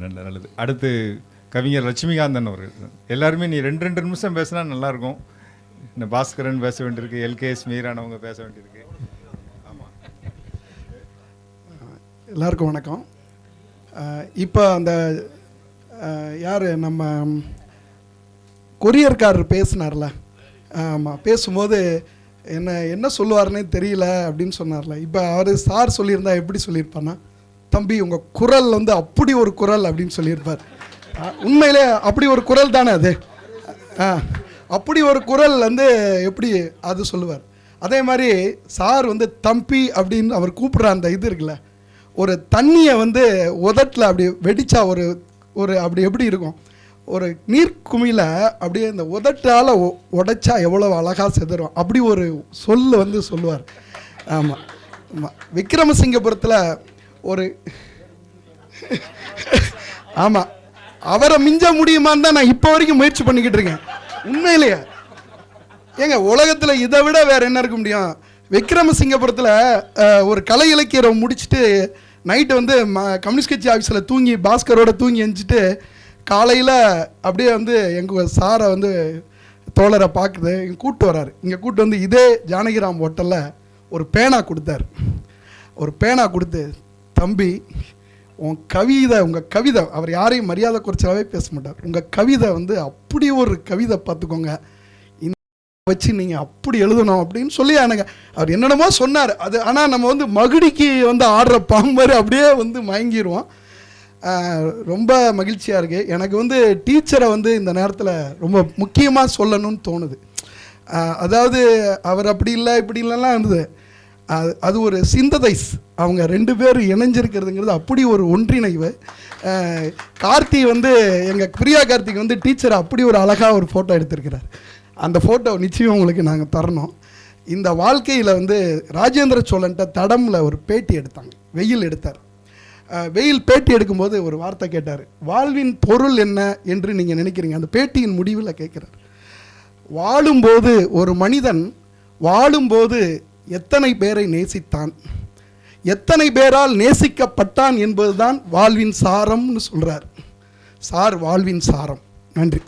நல்ல நல்லது. அடுத்து கவிஞர் லட்சுமிகாந்தன் அவர்கள். எல்லாருமே நீ ரெண்டு ரெண்டு நிமிஷம் பேசினா நல்லாயிருக்கும் இந்த பாஸ்கரன் பேச வேண்டியிருக்கு எல்கேஎஸ் மீரானவங்க பேச வேண்டியிருக்கு. ஆமாம் எல்லாருக்கும் வணக்கம். இப்போ அந்த யார் நம்ம கொரியர்காரர் பேசினார்ல. ஆமாம் பேசும்போது என்ன என்ன சொல்லுவார்னே தெரியல அப்படின்னு சொன்னார்ல. இப்போ அவர் சார் சொல்லியிருந்தா எப்படி சொல்லியிருப்பான்னா? தம்பி உங்கள் குரல் வந்து அப்படி ஒரு குரல் அப்படின்னு சொல்லியிருப்பார். உண்மையிலே அப்படி ஒரு குரல் தானே அது? ஆ அப்படி ஒரு குரல் வந்து எப்படி அது சொல்லுவார்? அதே மாதிரி சார் வந்து தம்பி அப்படின்னு அவர் கூப்பிட்ற அந்த இது இருக்குல்ல ஒரு தண்ணியை வந்து உதட்டில் அப்படி வெடிச்சா ஒரு ஒரு அப்படி எப்படி இருக்கும்? ஒரு நீர்க்குமியில் அப்படியே இந்த உதட்டால் உடைச்சா எவ்வளோ அழகாக செதறும் அப்படி ஒரு சொல் வந்து சொல்லுவார். ஆமாம் ஆமாம் விக்ரமசிங்கபுரத்தில் ஒரு ஆமாம் அவரை மிஞ்ச முடியுமான்னு தான் நான் இப்போ வரைக்கும் முயற்சி பண்ணிக்கிட்டு இருக்கேன். உண்மையிலேயே. ஏங்க உலகத்தில் இதை விட வேற என்ன இருக்க முடியும்? விக்ரமசிங்கபுரத்தில் ஒரு கலை இலக்கியம் முடிச்சுட்டு நைட்டு வந்து ம கம்யூனிஸ்ட் கட்சி ஆஃபீஸில் தூங்கி பாஸ்கரோட தூங்கி எஞ்சிட்டு காலையில் அப்படியே வந்து எங்கள் சாரை வந்து தோழரை பார்க்குது. இங்கே கூட்டு வராரு. இங்கே கூப்பிட்டு வந்து இதே ஜானகிராம் ஹோட்டலில் ஒரு பேனா கொடுத்தாரு. ஒரு பேனா கொடுத்து தம்பி உன் கவிதை உங்கள் கவிதை அவர் யாரையும் மரியாதை குறைச்சலாவே பேச மாட்டார். உங்கள் கவிதை வந்து அப்படி ஒரு கவிதை பார்த்துக்கோங்க. இந்த வச்சு நீங்கள் அப்படி எழுதணும் அப்படின்னு சொல்லி எனக்கு. அவர் என்னென்னமோ சொன்னார். அது ஆனால் நம்ம வந்து மகுடிக்கு வந்து ஆடுற பாம்பர் அப்படியே வந்து மயங்கிடுவோம் ரொம்ப மகிழ்ச்சியாக இருக்குது எனக்கு வந்து டீச்சரை வந்து இந்த நேரத்தில் ரொம்ப முக்கியமாக சொல்லணும்னு தோணுது. அதாவது அவர் அப்படி இல்லை இப்படி இல்லைலாம் இருந்தது. அது அது ஒரு சிந்ததைஸ் அவங்க ரெண்டு பேரும் இணைஞ்சிருக்கிறதுங்கிறது அப்படி ஒரு ஒன்றிணைவு. கார்த்தி வந்து எங்கள் பிரியா கார்த்திக் வந்து டீச்சர் அப்படி ஒரு அழகாக ஒரு ஃபோட்டோ எடுத்திருக்கிறார். அந்த ஃபோட்டோ நிச்சயம் உங்களுக்கு நாங்கள் தரணும். இந்த வாழ்க்கையில் வந்து ராஜேந்திர சோழன்ட்ட தடமில் ஒரு பேட்டி எடுத்தாங்க. வெயில் எடுத்தார். வெயில் பேட்டி எடுக்கும்போது ஒரு வார்த்தை கேட்டார். வாழ்வின் பொருள் என்ன என்று நீங்கள் நினைக்கிறீங்க? அந்த பேட்டியின் முடிவில் கேட்குறார். வாழும்போது ஒரு மனிதன் வாழும்போது எத்தனை பேரை நேசித்தான்? எத்தனை பேரால் நேசிக்கப்பட்டான் என்பதுதான் வாழ்வின் சாரம்னு சொல்றார். சார் வாழ்வின் சாரம். நன்றி.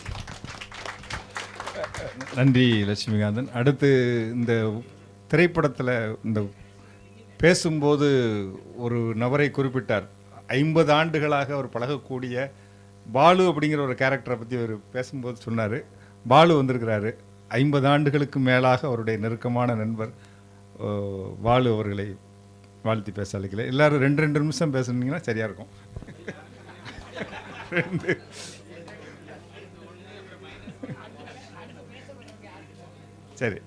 நன்றி லட்சுமிகாந்தன். அடுத்து இந்த திரைப்படத்தில் இந்த பேசும்போது ஒரு நபரை குறிப்பிட்டார். ஐம்பது ஆண்டுகளாக அவர் பழகக்கூடிய பாலு அப்படிங்கிற ஒரு கேரக்டரை பற்றி அவர் பேசும்போது சொன்னார். பாலு வந்திருக்கிறாரு. ஐம்பது ஆண்டுகளுக்கு மேலாக அவருடைய நெருக்கமான நண்பர் ஓ, அவர்களை வாழ்த்தி பேச அழைக்கல. எல்லாரும் ரெண்டு ரெண்டு நிமிஷம் பேசுனீங்கன்னா சரியாக இருக்கும். ரெண்டு. சரி.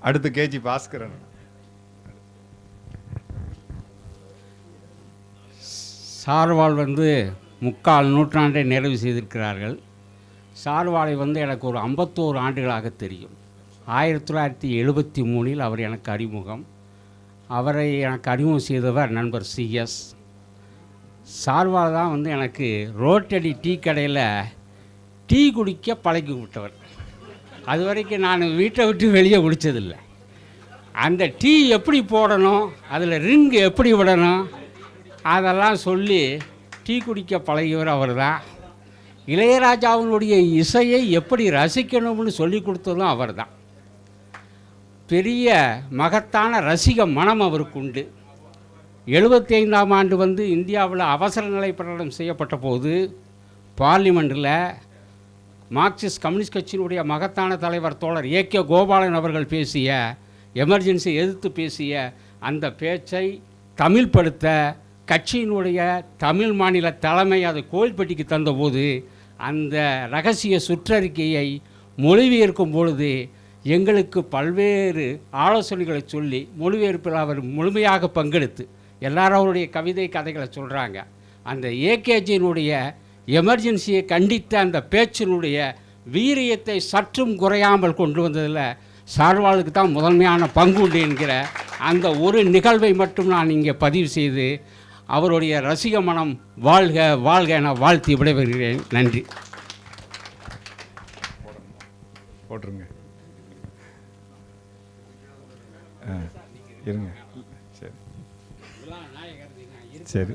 அடுத்து கேஜி பாஸ்கரன். சார்வால் வந்து முக்கால் நூற்றாண்டை நிறைவு செய்திருக்கிறார்கள். சார்வாலை வந்து எனக்கு ஒரு ஐம்பத்தோரு ஆண்டுகளாக தெரியும். ஆயிரத்தி தொள்ளாயிரத்தி எழுபத்தி மூணில் அவர் எனக்கு அறிமுகம். அவரை எனக்கு அறிமுகம் செய்தவர் நண்பர் சிஎஸ் சார்வால் தான் வந்து எனக்கு ரோட்டடி டீ கடையில் டீ குடிக்க பழக்கி விட்டவர். அது வரைக்கும் நான் வீட்டை விட்டு வெளியே குடித்ததில்லை அந்த டீ எப்படி போடணும் அதில் ரிங்கு எப்படி விடணும் அதெல்லாம் சொல்லி டீ குடிக்க பழகியவர் அவர் தான் இளையராஜாவினுடைய இசையை எப்படி ரசிக்கணும்னு சொல்லி கொடுத்ததும் அவர் தான் பெரிய மகத்தான ரசிக மனம் அவருக்கு உண்டு. எழுபத்தி ஐந்தாம் ஆண்டு வந்து இந்தியாவில் அவசர நிலை பிரகடனம் செய்யப்பட்ட போது பார்லிமெண்ட்டில் மார்க்சிஸ்ட் கம்யூனிஸ்ட் கட்சியினுடைய மகத்தான தலைவர் தோழர் ஏ கே கோபாலன் அவர்கள் பேசிய எமர்ஜென்சி எதிர்த்து பேசிய அந்த பேச்சை தமிழ்படுத்த கட்சியினுடைய தமிழ் மாநில தலைமை அதை கோயில்பட்டிக்கு தந்தபோது அந்த ரகசிய சுற்றறிக்கையை மொழிபெயர்க்கும் பொழுது எங்களுக்கு பல்வேறு ஆலோசனைகளை சொல்லி மொழிபெயர்ப்பில் அவர் முழுமையாக பங்கெடுத்து எல்லாரும் அவருடைய கவிதை கதைகளை சொல்கிறாங்க அந்த ஏகேஜியினுடைய எமர்ஜென்சியை கண்டித்த அந்த பேச்சினுடைய வீரியத்தை சற்றும் குறையாமல் கொண்டு வந்ததில் சார்வாளுக்கு தான் முதன்மையான பங்கு உண்டு என்கிற அந்த ஒரு நிகழ்வை மட்டும் நான் இங்கே பதிவு செய்து அவருடைய ரசிக மனம் வாழ்க வாழ்க என வாழ்த்தி விடைபெறுகிறேன். நன்றி. போட்டுருங்க. இருங்க. சரி. சரி.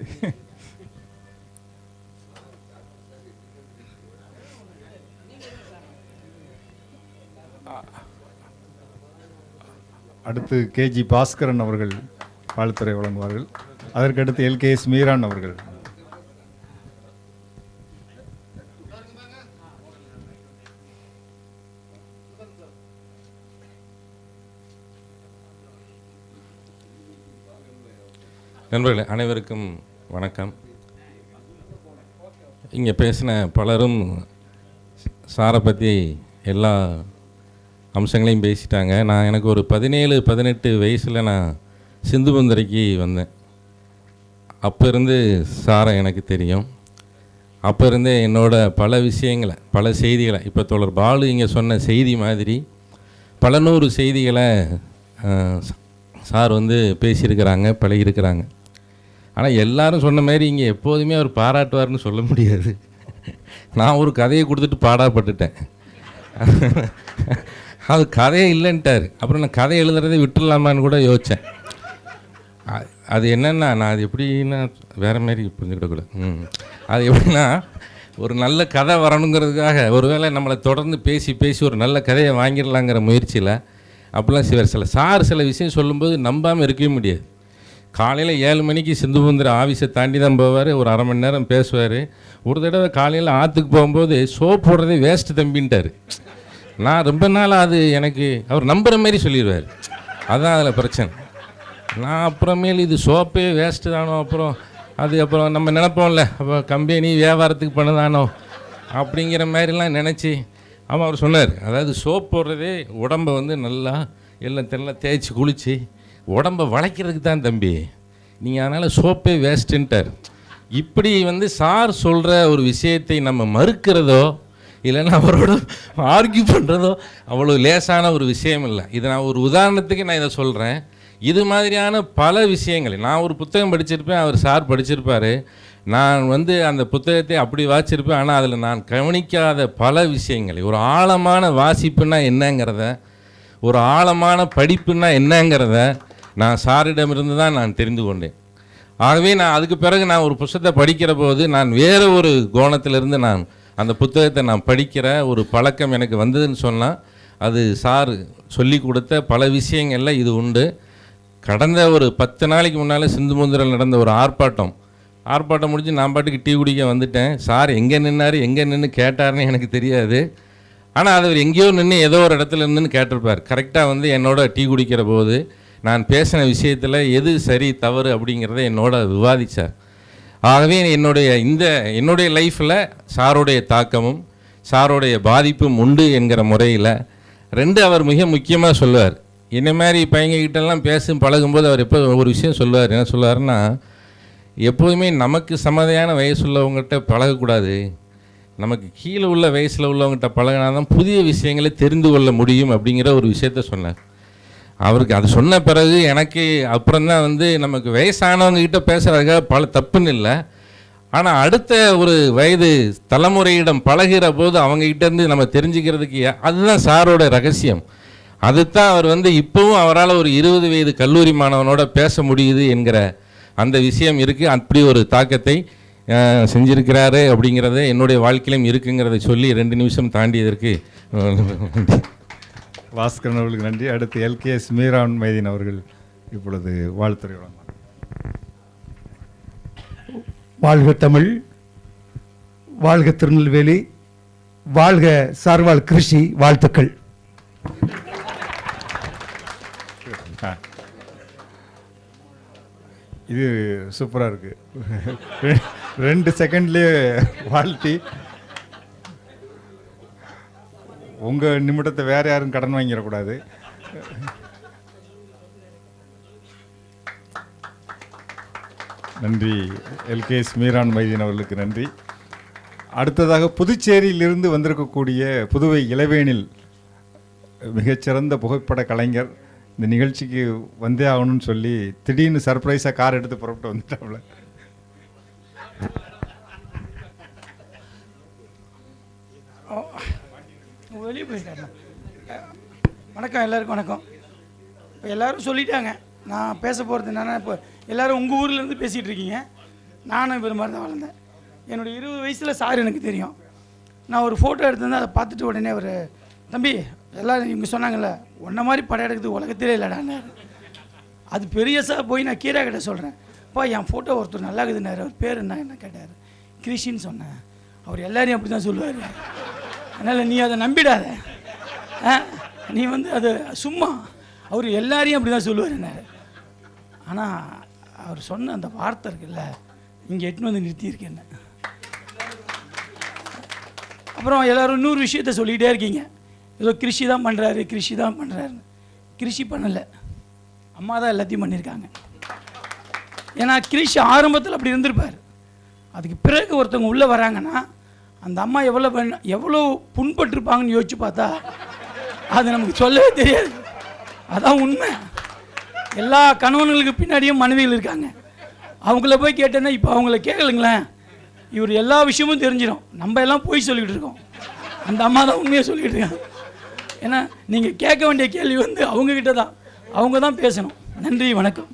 அடுத்து கேஜி பாஸ்கரன் அவர்கள் வாழ்த்துறை வழங்குவார்கள். அதற்கடுத்து எல்கேஎஸ் மீரான் அவர்கள். நண்பர்களே அனைவருக்கும் வணக்கம். இங்கே பேசின பலரும் சாரை பற்றி எல்லா அம்சங்களையும் பேசிட்டாங்க. நான் எனக்கு ஒரு பதினேழு பதினெட்டு வயசில் நான் சிந்துபந்தரைக்கு வந்தேன். அப்போ இருந்து சாரை எனக்கு தெரியும். அப்போ இருந்தே என்னோட பல விஷயங்களை பல செய்திகளை இப்போ தோழர் பாலு இங்கே சொன்ன செய்தி மாதிரி பல நூறு செய்திகளை சார் வந்து பேசியிருக்கிறாங்க பழகியிருக்கிறாங்க. ஆனால் எல்லாரும் சொன்ன மாதிரி இங்கே எப்போதுமே அவர் பாராட்டுவார்னு சொல்ல முடியாது. நான் ஒரு கதையை கொடுத்துட்டு பாடாப்பட்டுட்டேன். அது கதையே இல்லைன்ட்டார். அப்புறம் நான் கதை எழுதுறதை விட்டுடலாமான்னு கூட யோசித்தேன் அது என்னென்னா நான் அது எப்படின்னா வேறு மாதிரி புரிஞ்சுக்கிடக்கூடாது. ம். அது எப்படின்னா ஒரு நல்ல கதை வரணுங்கிறதுக்காக ஒருவேளை நம்மளை தொடர்ந்து பேசி பேசி ஒரு நல்ல கதையை வாங்கிடலாங்கிற முயற்சியில் அப்படிலாம் சிவர் சில சார் சில விஷயம் சொல்லும்போது நம்பாமல் இருக்கவே முடியாது. காலையில் ஏழு மணிக்கு சிந்துபுந்திர ஆஃபீஸை தாண்டி தான் போவார். ஒரு அரை மணி நேரம் பேசுவார். ஒரு தடவை காலையில் ஆற்றுக்கு போகும்போது சோப் போடுறதே வேஸ்ட்டு தம்பின்ட்டார். நான் ரொம்ப நாள் அது எனக்கு அவர் நம்புகிற மாதிரி சொல்லிடுவார். அதுதான் அதில் பிரச்சனை. நான் அப்புறமேல் இது சோப்பே வேஸ்ட்டு தானோ அப்புறம் அது அப்புறம் நம்ம நினைப்போம்ல அப்போ கம்பெனி வியாபாரத்துக்கு பண்ணதானோ அப்படிங்கிற மாதிரிலாம் நினச்சி ஆமாம் அவர் சொன்னார். அதாவது சோப் போடுறதே உடம்பை வந்து நல்லா எல்லாம் தெல்லாம் தேய்ச்சி குளித்து உடம்பை வளைக்கிறதுக்கு தான் தம்பி. நீங்கள் அதனால் சோப்பே வேஸ்ட்டுன்ட்டார். இப்படி வந்து சார் சொல்கிற ஒரு விஷயத்தை நம்ம மறுக்கிறதோ இல்லைன்னா அவரோட ஆர்கியூ பண்ணுறதோ அவ்வளோ லேசான ஒரு விஷயம் இல்லை. இதை நான் ஒரு உதாரணத்துக்கு நான் இதை சொல்கிறேன் இது மாதிரியான பல விஷயங்கள். நான் ஒரு புத்தகம் படிச்சிருப்பேன் அவர் சார் படிச்சிருப்பார். நான் வந்து அந்த புத்தகத்தை அப்படி வாசிச்சிருப்பேன் ஆனால் அதில் நான் கவனிக்காத பல விஷயங்களை. ஒரு ஆழமான வாசிப்புன்னா என்னங்கிறத ஒரு ஆழமான படிப்புன்னா என்னங்கிறத நான் சாரிடமிருந்து தான் நான் தெரிந்து கொண்டேன். ஆகவே நான் அதுக்கு பிறகு நான் ஒரு புத்தகத்தை படிக்கிற போது நான் வேறு ஒரு கோணத்திலிருந்து நான் அந்த புத்தகத்தை நான் படிக்கிற ஒரு பழக்கம் எனக்கு வந்ததுன்னு சொன்னால் அது சார் சொல்லி கொடுத்த பல விஷயங்களில் இது உண்டு. கடந்த ஒரு பத்து நாளைக்கு முன்னால் சிந்து முந்திரில் நடந்த ஒரு ஆர்ப்பாட்டம். ஆர்ப்பாட்டம் முடிஞ்சு நான் பாட்டுக்கு டீ குடிக்க வந்துட்டேன். சார் எங்கே நின்னார் எங்கே நின்று கேட்டார்னு எனக்கு தெரியாது. ஆனால் அது அவர் எங்கேயோ நின்று ஏதோ ஒரு இடத்துல நின்று கேட்டிருப்பார். கரெக்டாக வந்து என்னோட டீ குடிக்கிற போது நான் பேசின விஷயத்தில் எது சரி தவறு அப்படிங்கிறத என்னோட விவாதித்தார் ஆகவே என்னுடைய இந்த என்னுடைய லைஃப்பில் சாருடைய தாக்கமும் சாருடைய பாதிப்பும் உண்டு என்கிற முறையில் ரெண்டு அவர் மிக முக்கியமாக சொல்லுவார். என்ன மாதிரி பையங்ககிட்டெல்லாம் பேசும் பழகும்போது அவர் எப்போ ஒரு விஷயம் சொல்லுவார் என்ன சொல்லுவார்னா எப்போதுமே நமக்கு சமதையான வயசுள்ளவங்ககிட்ட பழகக்கூடாது. நமக்கு கீழே உள்ள வயசில் உள்ளவங்ககிட்ட பழகினா தான் புதிய விஷயங்களை தெரிந்து கொள்ள முடியும் அப்படிங்கிற ஒரு விஷயத்த சொன்னார். அவருக்கு அது சொன்ன பிறகு எனக்கு அப்புறம் தான் வந்து நமக்கு வயசானவங்க கிட்ட பேசுகிறதுக்காக பல தப்புன்னு இல்லை. ஆனால் அடுத்த ஒரு வயது தலைமுறையிடம் பழகிற போது அவங்ககிட்டேருந்து நம்ம தெரிஞ்சுக்கிறதுக்கு அதுதான் சாரோட ரகசியம். அதுதான் அவர் வந்து இப்போவும் அவரால் ஒரு இருபது வயது கல்லூரி மாணவனோட பேச முடியுது என்கிற அந்த விஷயம் இருக்குது அப்படி ஒரு தாக்கத்தை செஞ்சிருக்கிறாரு அப்படிங்கிறத என்னுடைய வாழ்க்கையிலும் இருக்குங்கிறத சொல்லி ரெண்டு நிமிஷம் தாண்டியதற்கு நன்றி. பாஸ்கரன் அவர்களுக்கு நன்றி. அடுத்து எல்கேஎஸ் மீரான் மைதீன் அவர்கள் இப்பொழுது வாழ்த்துறை வழங்குவார். வாழ்க தமிழ் வாழ்க திருநெல்வேலி வாழ்க சார்வால் கிருஷி வாழ்த்துக்கள். இது சூப்பராக இருக்கு. ரெண்டு செகண்ட்லேயே வாழ்த்தி உங்கள் நிமிடத்தை வேறு யாரும் கடன் வாங்கிடக்கூடாது. நன்றி. எல்கேஎஸ் மீரான் மைதீன் அவர்களுக்கு நன்றி. அடுத்ததாக புதுச்சேரியிலிருந்து வந்திருக்கக்கூடிய புதுவை இளவேனில் மிகச்சிறந்த புகைப்பட கலைஞர் இந்த நிகழ்ச்சிக்கு வந்தே ஆகணும்னு சொல்லி திடீர்னு சர்ப்ரைஸாக கார் எடுத்து புறப்பட்டு வந்துட்டாப்புல வெளியே போயிட்டாரு வணக்கம் எல்லாருக்கும் வணக்கம். இப்போ எல்லாரும் சொல்லிட்டாங்க. நான் பேச போகிறது என்னென்னா இப்போ எல்லோரும் உங்கள் ஊர்லேருந்து பேசிகிட்டு இருக்கீங்க. நானும் இப்போ மாதிரி தான் வளர்ந்தேன். என்னுடைய இருபது வயசில் சார் எனக்கு தெரியும். நான் ஒரு ஃபோட்டோ எடுத்திருந்தேன் அதை பார்த்துட்டு உடனே ஒரு தம்பி எல்லோரும் இவங்க சொன்னாங்கல்ல உன்ன மாதிரி படம் எடுக்கிறது உலகத்திலே இல்லைடான்னு அது பெரியசாக போய் நான் கீரா கிட்ட சொல்கிறேன் அப்பா என் ஃபோட்டோ ஒருத்தர் நல்லா இருக்குதுன்னாரு அவர் பேர் என்ன? என்ன கேட்டார். கிரிஷின்னு சொன்னேன். அவர் எல்லாரையும் அப்படி தான் சொல்லுவார். அதனால் நீ அதை நம்பிடாத. ஆ, நீ வந்து அது சும்மா அவர் எல்லாரையும் அப்படி தான் சொல்லுவார் ஆனால் அவர் சொன்ன அந்த வார்த்தை இருக்குல்ல இங்கே எட்டுன்னு வந்து நிறுத்தியிருக்கேன் அப்புறம் எல்லோரும் இன்னொரு விஷயத்த சொல்லிகிட்டே இருக்கீங்க. ஏதோ கிருஷி தான் பண்ணுறாரு கிருஷி தான் பண்ணுறாருன்னு கிருஷி பண்ணலை. அம்மா தான் எல்லாத்தையும் பண்ணியிருக்காங்க. ஏன்னா கிருஷி ஆரம்பத்தில் அப்படி இருந்திருப்பார். அதுக்கு பிறகு ஒருத்தவங்க உள்ளே வராங்கன்னா அந்த அம்மா எவ்வளோ பண்ண எவ்வளோ புண்பட்டிருப்பாங்கன்னு யோசிச்சு பார்த்தா அது நமக்கு சொல்லவே தெரியாது. அதான் உண்மை. எல்லா கணவன்களுக்கு பின்னாடியும் மனைவிகள் இருக்காங்க. அவங்கள போய் கேட்டேன்னா இப்போ அவங்கள கேட்கலுங்களேன் இவர் எல்லா விஷயமும் தெரிஞ்சிடும். நம்ம எல்லாம் போய் சொல்லிக்கிட்டு இருக்கோம். அந்த அம்மா தான் உண்மையை சொல்லிக்கிட்டு இருக்காங்க. ஏன்னா நீங்கள் கேட்க வேண்டிய கேள்வி வந்து அவங்கக்கிட்ட தான். அவங்க தான் பேசணும். நன்றி வணக்கம்.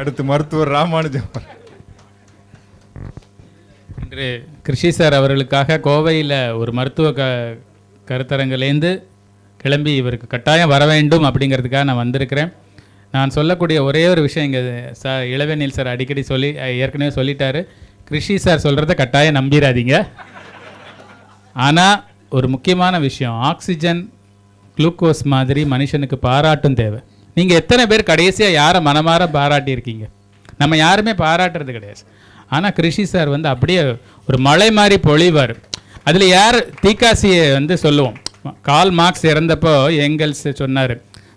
அடுத்து மருத்துவர் ராமானுஜம். இன்று கிருஷி சார் அவர்களுக்காக கோவையில் ஒரு மருத்துவ க கருத்தரங்கிலேருந்து கிளம்பி இவருக்கு கட்டாயம் வர வேண்டும் அப்படிங்கிறதுக்காக நான் வந்திருக்கிறேன். நான் சொல்லக்கூடிய ஒரே ஒரு விஷயம் இங்கே சார் இளவேனில் சார் அடிக்கடி சொல்லி ஏற்கனவே சொல்லிட்டாரு. கிருஷி சார் சொல்கிறத கட்டாயம் நம்பிடாதீங்க ஆனால் ஒரு முக்கியமான விஷயம் ஆக்சிஜன் குளுக்கோஸ் மாதிரி மனுஷனுக்கு பாராட்டும் தேவை. நீங்கள் எத்தனை பேர் கடைசியாக யாரை மனமாற பாராட்டியிருக்கீங்க? நம்ம யாருமே பாராட்டுறது கிடையாது. ஆனால் கிருஷி சார் வந்து அப்படியே ஒரு மலை மாதிரி பொழிவார். அதில் யார் தீக்காசியை வந்து சொல்லுவோம்? கால் மார்க்ஸ் இறந்தப்போ எங்கல்ஸ் சொன்னார்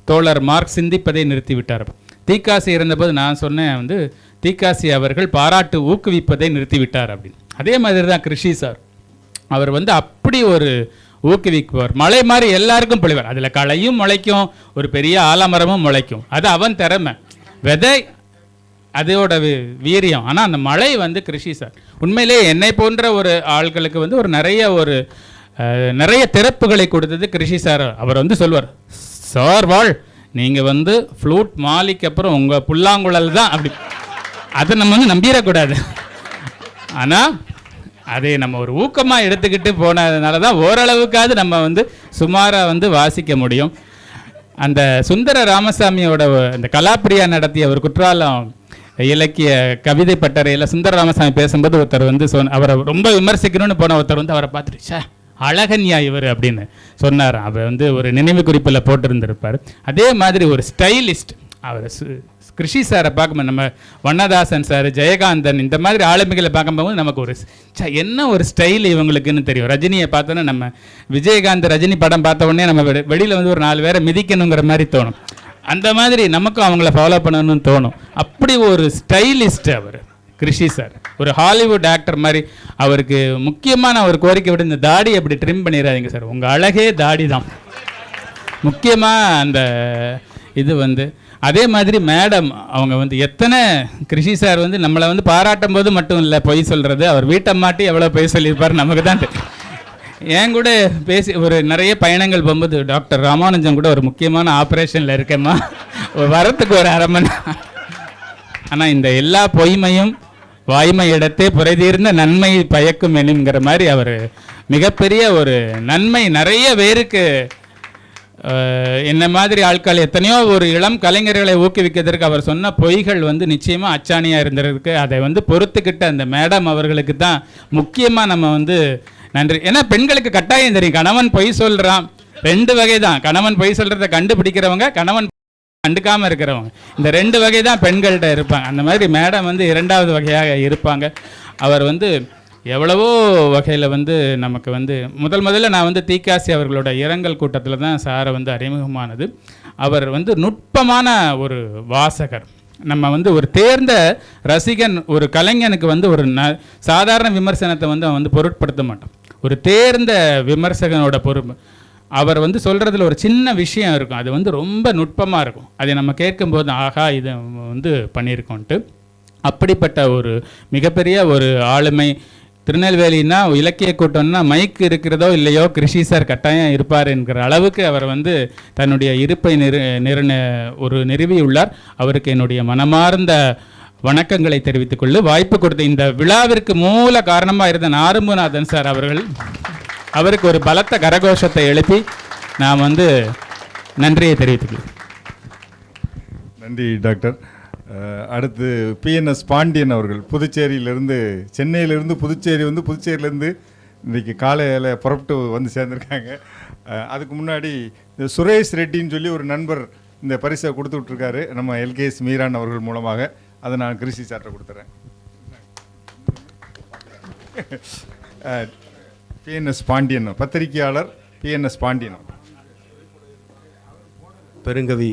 தோழர் மார்க் சிந்திப்பதை நிறுத்தி விட்டார். தீக்காசி இறந்தபோது நான் சொன்னேன் வந்து தீக்காசி அவர்கள் பாராட்டு ஊக்குவிப்பதை நிறுத்தி விட்டார் அப்படின்னு. அதே மாதிரி தான் கிருஷி சார். அவர் வந்து அப்படி ஒரு ஊக்குவிக்குவார். மலை மாதிரி எல்லாருக்கும் பொழிவார் அதில் களையும் முளைக்கும் ஒரு பெரிய ஆலமரமும் முளைக்கும். அது அவன் திறமை. விதை அதோட வி- வீரியம். ஆனால் அந்த மழை வந்து கிருஷி சார். உண்மையிலே என்னை போன்ற ஒரு ஆள்களுக்கு வந்து ஒரு நிறைய ஒரு நிறைய திறப்புகளை கொடுத்தது கிருஷி சார். அவர் வந்து சொல்வார் சார் வாழ் நீங்கள் வந்து ஃப்ளூட் மாலிக்கு அப்புறம் உங்கள் புல்லாங்குழல் தான். அப்படி. அதை நம்ம வந்து நம்பிடக்கூடாது. ஆனால் அதை நம்ம ஒரு ஊக்கமாக எடுத்துக்கிட்டு போனதுனால தான் ஓரளவுக்காவது நம்ம வந்து சுமாராக வந்து வாசிக்க முடியும். அந்த சுந்தர ராமசாமியோட அந்த கலாப்பிரியா நடத்திய ஒரு குற்றாலம் இலக்கிய கவிதை பட்டறையில் சுந்தர ராமசாமி பேசும்போது ஒருத்தர் வந்து சொன்ன அவரை ரொம்ப விமர்சிக்கணும்னு போன ஒருத்தர் வந்து அவரை பார்த்துட்டு ச்சே அழகன்யா இவர் அப்படின்னு சொன்னார் அவர் வந்து ஒரு நினைவு குறிப்பில் போட்டிருந்திருப்பார். அதே மாதிரி ஒரு ஸ்டைலிஸ்ட் அவர் சு- கிருஷி சாரை பார்க்கும்போது நம்ம வண்ணதாசன் சார் ஜெயகாந்தன் இந்த மாதிரி ஆளுமைகளை பார்க்கும்போது நமக்கு ஒரு என்ன ஒரு ஸ்டைல் இவங்களுக்குன்னு தெரியும். ரஜினியை பார்த்தோன்னா நம்ம விஜயகாந்த் ரஜினி படம் பார்த்த உடனே நம்ம வெ- வந்து ஒரு நாலு பேரை மிதிக்கணுங்கிற மாதிரி தோணும். அந்த மாதிரி நமக்கும் அவங்கள ஃபாலோ பண்ணணும்னு தோணும். அப்படி ஒரு ஸ்டைலிஸ்ட் அவர் கிருஷி சார். ஒரு ஹாலிவுட் ஆக்டர் மாதிரி அவருக்கு முக்கியமான ஒரு கோரிக்கை விட இந்த தாடி அப்படி ட்ரிம் பண்ணிடாதீங்க சார். உங்கள் அழகே தாடி தான் முக்கியமாக அந்த இது வந்து அதே மாதிரி மேடம் அவங்க வந்து எத்தனை கிருஷி சார் வந்து நம்மளை வந்து பாராட்டும் போது மட்டும் இல்லை பொய் சொல்கிறது அவர் வீட்டை மாட்டி எவ்வளோ பொய் சொல்லியிருப்பார் நமக்கு தான் என் கூட பேசி ஒரு நிறைய பயணங்கள் போகும்போது டாக்டர் ராமானுஜம் கூட ஒரு முக்கியமான ஆப்ரேஷனில் இருக்கேம்மா. வரத்துக்கு ஒரு அரை மணி ஆனால் இந்த எல்லா பொய்மையும் வாய்மை இடத்தே புரைதீர்ந்த நன்மை பயக்கும் எனுங்கிற மாதிரி அவர் மிகப்பெரிய ஒரு நன்மை நிறைய பேருக்கு என்ன மாதிரி ஆட்கள் எத்தனையோ ஒரு இளம் கலைஞர்களை ஊக்குவிக்கிறதுக்கு அவர் சொன்ன பொய்கள் வந்து நிச்சயமாக அச்சாணியாக இருந்திருக்கு. அதை வந்து பொறுத்துக்கிட்ட அந்த மேடம் அவர்களுக்கு தான் முக்கியமாக நம்ம வந்து நன்றி. ஏன்னா பெண்களுக்கு கட்டாயம் தெரியும். கணவன் பொய் சொல்கிறான் ரெண்டு வகை தான் கணவன் பொய் சொல்கிறத கண்டுபிடிக்கிறவங்க கணவன் கண்டுக்காமல் இருக்கிறவங்க. இந்த ரெண்டு வகை தான் பெண்கள்கிட்ட இருப்பாங்க. அந்த மாதிரி மேடம் வந்து இரண்டாவது வகையாக இருப்பாங்க. அவர் வந்து எவ்வளவோ வகையில் வந்து நமக்கு வந்து முதல் முதல்ல நான் வந்து தீக்காசி அவர்களோட இரங்கல் கூட்டத்தில் தான் சாரை வந்து அறிமுகமானது. அவர் வந்து நுட்பமான ஒரு வாசகர். நம்ம வந்து ஒரு தேர்ந்த ரசிகன் ஒரு கலைஞனுக்கு வந்து ஒரு ந சாதாரண விமர்சனத்தை வந்து அவன் வந்து பொருட்படுத்த மாட்டான். ஒரு தேர்ந்த விமர்சகனோட பொறுப்பு. அவர் வந்து சொல்கிறதுல ஒரு சின்ன விஷயம் இருக்கும். அது வந்து ரொம்ப நுட்பமாக இருக்கும். அதை நம்ம கேட்கும்போது ஆகா இதை வந்து பண்ணியிருக்கோன்ட்டு. அப்படிப்பட்ட ஒரு மிகப்பெரிய ஒரு ஆளுமை திருநெல்வேலினா இலக்கிய கூட்டம்னா மைக் இருக்கிறதோ இல்லையோ கிருஷி சார் கட்டாயம் இருப்பார் என்கிற அளவுக்கு அவர் வந்து தன்னுடைய இருப்பை நிறு நிறு ஒரு நிறுவியுள்ளார். அவருக்கு என்னுடைய மனமார்ந்த வணக்கங்களை தெரிவித்துக் கொள்ளு. வாய்ப்பு கொடுத்த இந்த விழாவிற்கு மூல காரணமாக இருந்த நாரும்புநாதன் சார் அவர்கள் அவருக்கு ஒரு பலத்த கரகோஷத்தை எழுப்பி நாம் வந்து நன்றியை தெரிவித்துக் நன்றி டாக்டர். அடுத்து பிஎன்எஸ் பாண்டியன் அவர்கள் புதுச்சேரியிலேருந்து சென்னையிலேருந்து புதுச்சேரி வந்து புதுச்சேரியிலேருந்து இன்றைக்கி காலையில் புறப்பட்டு வந்து சேர்ந்துருக்காங்க. அதுக்கு முன்னாடி இந்த சுரேஷ் ரெட்டின்னு சொல்லி ஒரு நண்பர் இந்த பரிசை கொடுத்து விட்ருக்காரு நம்ம எல்கேஎஸ் மீரான் அவர்கள் மூலமாக. அதை நான் கிருஷி சார்ட்ட கொடுத்துறேன். பிஎன்எஸ் பாண்டியன் பத்திரிகையாளர் பிஎன்எஸ் பாண்டியன். பெருங்கவி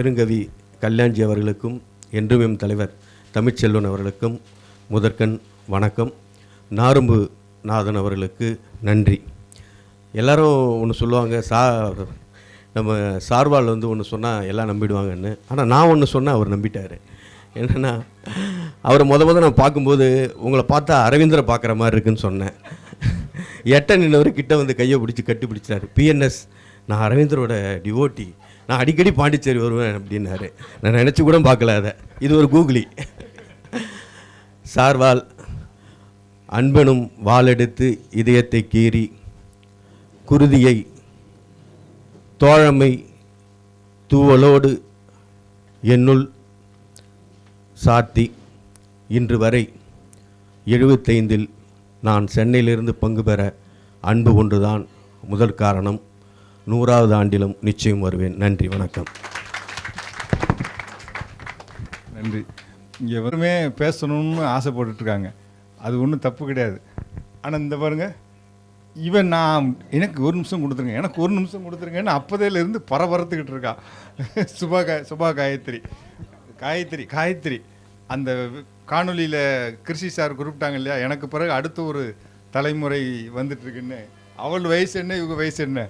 பெருங்கவி கல்யாண்ஜி அவர்களுக்கும் என்றும் எம் தலைவர் தமிழ்ச்செல்வன் அவர்களுக்கும் முதற்கண் வணக்கம். நாரும்பு நாதன் அவர்களுக்கு நன்றி. எல்லாரும் ஒன்று சொல்லுவாங்க சா நம்ம சார்வால் வந்து ஒன்று சொன்னால் எல்லாம் நம்பிடுவாங்கன்னு. ஆனால் நான் ஒன்று சொன்னால் அவர் நம்பிட்டார். என்னென்னா அவரை முத முத நான் பார்க்கும்போது உங்களை பார்த்தா அரவிந்தரை பார்க்குற மாதிரி இருக்குன்னு சொன்னேன். எட்ட நின்றவர் கிட்ட வந்து கையை பிடிச்சி கட்டி பிடிச்சாரு பிஎன்எஸ் நான் அரவிந்தரோட டிவோட்டி நான் அடிக்கடி பாண்டிச்சேரி வருவேன் அப்படின்னாரு. நான் நினச்சி கூட பார்க்கல அதை. இது ஒரு கூகுளி. சார்வால் அன்பனும் வாளெடுத்து இதயத்தை கீறி குருதியை தோழமை தூவலோடு என்னுள் சாத்தி இன்று வரை எழுபத்தைந்தில் நான் சென்னையிலிருந்து பங்கு பெற அன்பு ஒன்றுதான் முதல் காரணம். நூறாவது ஆண்டிலும் நிச்சயம் வருவேன். நன்றி வணக்கம். நன்றி. இங்கே எவருமே பேசணும்னு ஆசைப்பட்டுட்டு இருக்காங்க அது ஒன்றும் தப்பு கிடையாது. ஆனால் இந்த பாருங்க இவன் நான் எனக்கு ஒரு நிமிஷம் கொடுத்துருங்க எனக்கு ஒரு நிமிஷம் கொடுத்துருங்கன்னு அப்போதையிலேருந்து பரபரத்துக்கிட்டு இருக்கா. சுபா கா சுபா காயத்ரி. காயத்ரி காயத்ரி. அந்த காணொளியில் கிருஷி சார் குறிப்பிட்டாங்க இல்லையா எனக்கு பிறகு அடுத்த ஒரு தலைமுறை வந்துட்டுருக்குன்னு அவள் வயசு என்ன இவங்க வயசு என்ன?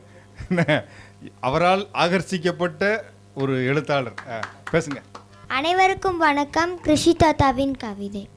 அவரால் ஆகர்ஷிக்கப்பட்ட ஒரு எழுத்தாளர். பேசுங்க. அனைவருக்கும் வணக்கம். கிருஷி தாத்தாவின் கவிதை.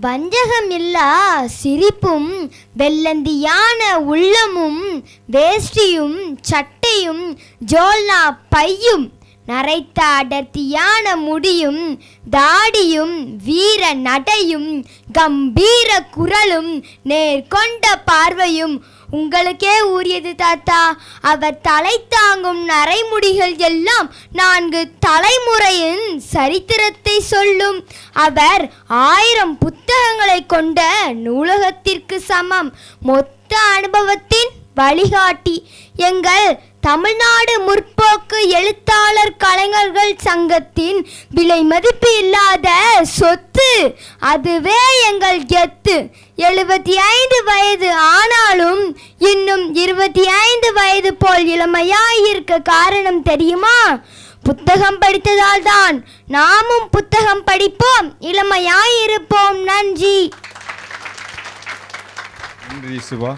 வஞ்சகம் இல்லா சிரிப்பும் வெள்ளந்தியான உள்ளமும் வேஷ்டியும் சட்டையும் ஜோல்னா பையும் நரைத்த அடர்த்தியான முடியும் தாடியும் வீர நடையும் கம்பீர குரலும் நேர்கொண்ட பார்வையும் உங்களுக்கே ஊரியது தாத்தா. அவர் தலை தாங்கும் நரைமுடிகள் எல்லாம் நான்கு தலைமுறையின் சரித்திரத்தை சொல்லும். அவர் ஆயிரம் புத்தகங்களை கொண்ட நூலகத்திற்கு சமம். மொத்த அனுபவத்தின் வழிகாட்டி. எங்கள் தமிழ்நாடு முற்போக்கு எழுத்தாளர் கலைஞர்கள் சங்கத்தின் விலை மதிப்பு இல்லாத சொத்து. அதுவே எங்கள் கெத்து. எழுபத்தி ஐந்து வயது ஆனாலும் இன்னும் இருபத்தி ஐந்து வயது போல் இளமையாயிருக்க காரணம் தெரியுமா? புத்தகம் படித்ததால் தான் நாமும் புத்தகம் படிப்போம் இளமையாயிருப்போம். நன்றி. நன்றி சிவா